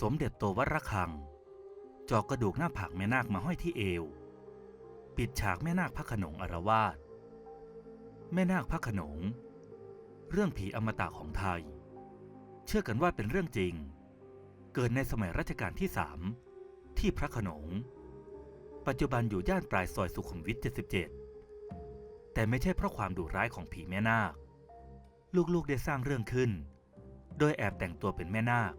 สมเด็จโตวัดระฆัง จอกกระดูกหน้าผากแม่นาคมาห้อยที่เอว ปิดฉากแม่นาคพระขนงอารวาสแม่นาคพระขนง เรื่องผีอมตะของไทย เชื่อกันว่าเป็นเรื่องจริง เกิดในสมัยรัชกาลที่สามที่พระขนง ปัจจุบันอยู่ย่านปลายซอยสุขุมวิท 77 แต่ไม่ใช่เพราะความดุร้ายของผีแม่นาค ลูกๆได้สร้างเรื่องขึ้น โดยแอบแต่งตัวเป็นแม่นาค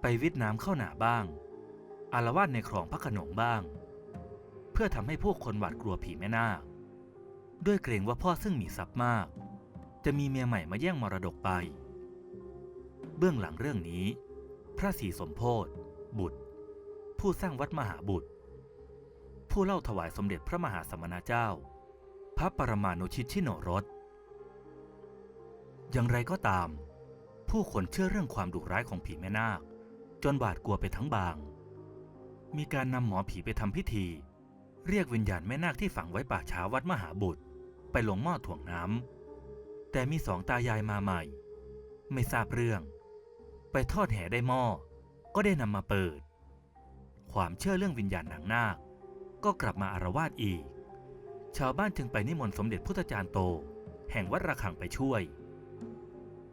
ไปวิทน้ำเข้าหนาบ้าง อารวาสในคลองพระขนงบ้าง เพื่อทำให้ผู้คนหวาดกลัวผีแม่นาค ด้วยเกรงว่าพ่อซึ่งมีทรัพย์มาก จะมีเมียใหม่มาแย่งมรดกไป เบื้องหลังเรื่องนี้ พระศรีสมโพธิบุตร ผู้สร้างวัดมหาบุตร ผู้เล่าถวายสมเด็จพระมหาสมณเจ้า พระปรมานุชิตชิโนรสอย่างไรก็ตาม ผู้คนเชื่อเรื่องความดุร้ายของผีแม่นาค จนหวาดกลัวไปทั้งบาง มีการนำหมอผีไปทำพิธี เรียกวิญญาณแม่นาคที่ฝังไว้ป่าช้าวัดมหาบุตร ไปลงหม้อถ่วงน้ำแต่มีสองตายายมาใหม่ ไม่ทราบเรื่อง ไปทอดแห่ได้หม้อก็ได้นำมาเปิด ความเชื่อเรื่องวิญญาณหนางนาค ก็กลับมาอารวาสอีก ชาวบ้านจึงไปนิมนต์สมเด็จพุทธจารย์โต แห่งวัดระฆังไปช่วย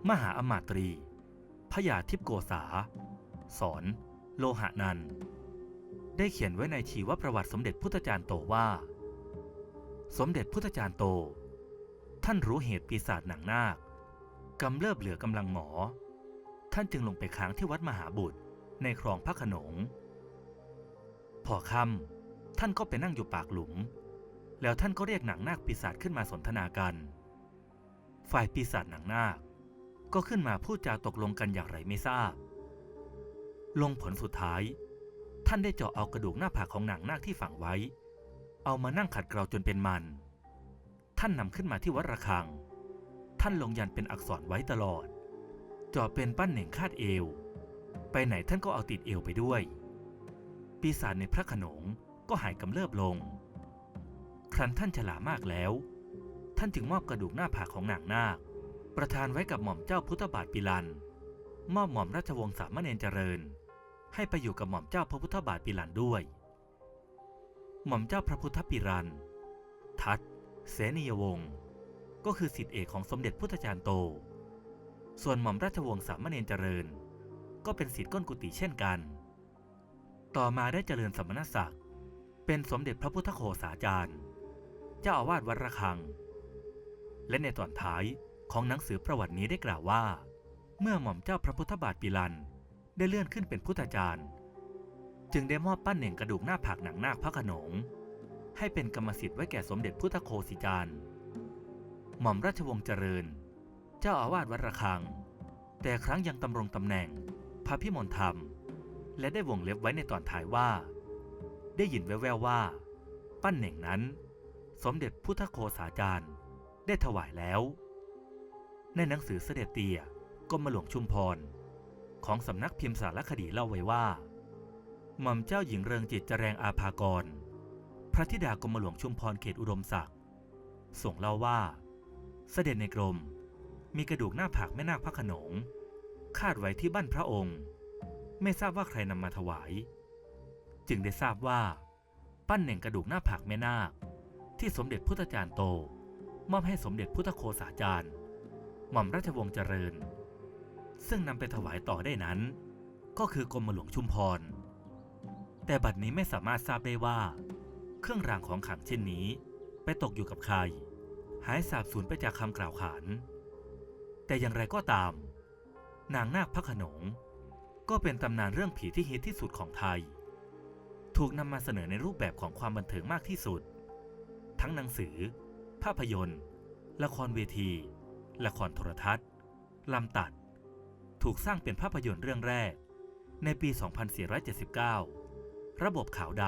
มหาอมาตรีพยาทิพโกษา สอน โลหะนัน ได้เขียนไว้ในชีวประวัติสมเด็จพุทธจารย์โตว่า สมเด็จพุทธจารย์โต ท่านรู้เหตุปีศาจหนังนาคกำเริบเหลือกำลังหมอ ท่านจึงลงไปค้างที่วัดมหาบุตรในคลองพระขนง พอค่ำท่านก็ไปนั่งอยู่ปากหลุม แล้วท่านก็เรียกหนังนาคปีศาจขึ้นมาสนทนากัน ฝ่ายปีศาจหนังนาคก็ขึ้นมาพูดจาตกลงกันอย่างไรไม่ทราบ ลงผลสุดท้าย ท่านได้เจาะเอากระดูกหน้าผากของหนังนาคที่ฝังไว้ เอามานั่งขัดเกลาจนเป็นมัน ท่านนำขึ้นมาที่วัดระฆัง ท่านลงยันเป็นอักษรไว้ตลอดเจาะเป็นปั้นเหน่งคาดเอว ไปไหนท่านก็เอาติดเอวไปด้วย ปีศาจในพระขนงก็หายกำเริบลง ครั้นท่านฉลาดมากแล้ว ท่านจึงมอบกระดูกหน้าผากของนางนาค ประทานไว้กับหม่อมเจ้าพุทธบาทปิลันมอบหม่อมราชวงศ์สามเณรเจริญ ให้ไปอยู่กับหม่อมเจ้าพระพุทธบาทปิลันด้วย หม่อมเจ้าพระพุทธปิรัน ทัตเสนียวงศ์ก็คือสิทธิเอกของสมเด็จพุทธจารย์โต ส่วนหม่อมราชวงศ์สามเณรเจริญ ก็เป็นสิทธิก้นกุฏิเช่นกัน ต่อมาได้เจริญสมณศักดิ์ เป็นสมเด็จพระพุทธโฆษาจารย์ เจ้าอาวาสวัดระฆัง และในตอนท้ายของหนังสือประวัตินี้ได้กล่าวว่า เมื่อหม่อมเจ้าพระพุทธบาทปิลัน ได้เลื่อนขึ้นเป็นพุทธจารย์ จึงได้มอบปั้นเหน่งกระดูกหน้าผากหนังนาคพระขนง ให้เป็นกรรมสิทธิ์ไว้แก่สมเด็จพุทธโคสิจารย์ หม่อมราชวงศ์เจริญ เจ้าอาวาสวัดระฆัง แต่ครั้งยังตำรงตำแหน่ง พระพิมลธรรม และได้วงเล็บไว้ในตอนท้ายว่า ได้ยินแว่วๆว่า ปั้นเหน่งนั้น สมเด็จพุทธโคสาจารย์ได้ถวายแล้ว ในหนังสือเสด็จเตียกรมหลวงชุมพร ของสำนักพิมพ์สารคดีเล่าไว้ว่า หม่อมเจ้าหญิงเริงจิตจแรงอาภากร พระธิดากรมหลวงชุมพรเขตอุดมศักดิ์ส่งเล่าว่า เสด็จในกรม มีกระดูกหน้าผากแม่นาคพระขนง คาดไว้ที่บ้านพระองค์ ไม่ทราบว่าใครนำมาถวาย จึงได้ทราบว่า ปั้นเหน่งกระดูกหน้าผากแม่นาค ที่สมเด็จพุทธจารย์โต มอบให้สมเด็จพุทธโคสาจารย์ หม่อมราชวงศ์เจริญ ซึ่งนำไปถวายต่อได้นั้น ก็คือกรมหลวงชุมพร แต่บัดนี้ไม่สามารถทราบได้ว่า เครื่องรางของขลังเช่นนี้ ไปตกอยู่กับใคร หายสาบสูญไปจากคำกล่าวขาน แต่อย่างไรก็ตาม นางนาคพระขนง ก็เป็นตำนานเรื่องผีที่ฮิตที่สุดของไทย ถูกนำมาเสนอในรูปแบบของความบันเทิงมากที่สุด ทั้งหนังสือ ภาพยนตร์ ละครเวที ละครโทรทัศน์ลำตัด ถูกสร้างเป็นภาพยนตร์เรื่องแรก ในปี 2479 ระบบขาวด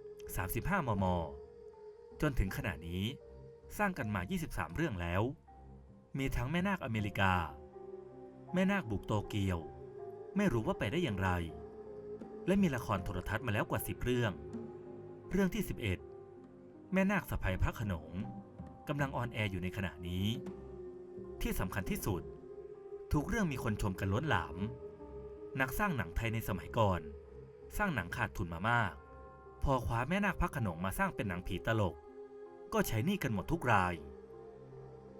ำ 35 มม จนถึงขณะนี้ สร้างกันมา 23 เรื่องแล้ว มีทั้งแม่นาคอเมริกา แม่นาคบุกโตเกียว ไม่รู้ว่าไปได้อย่างไร และมีละครโทรทัศน์มาแล้วกว่า 10 เรื่อง เรื่องที่ 11 แม่นาคสะพายพระขนงกำลังออนแอร์อยู่ในขณะนี้ ที่สำคัญที่สุด ทุกเรื่องมีคนชมกันล้นหลาม นักสร้างหนังไทยในสมัยก่อน สร้างหนังขาดทุนมามาก พอคว้าแม่นาคพักขนงมาสร้างเป็นหนังผีตลก ก็ใช้หนี้กันหมดทุกราย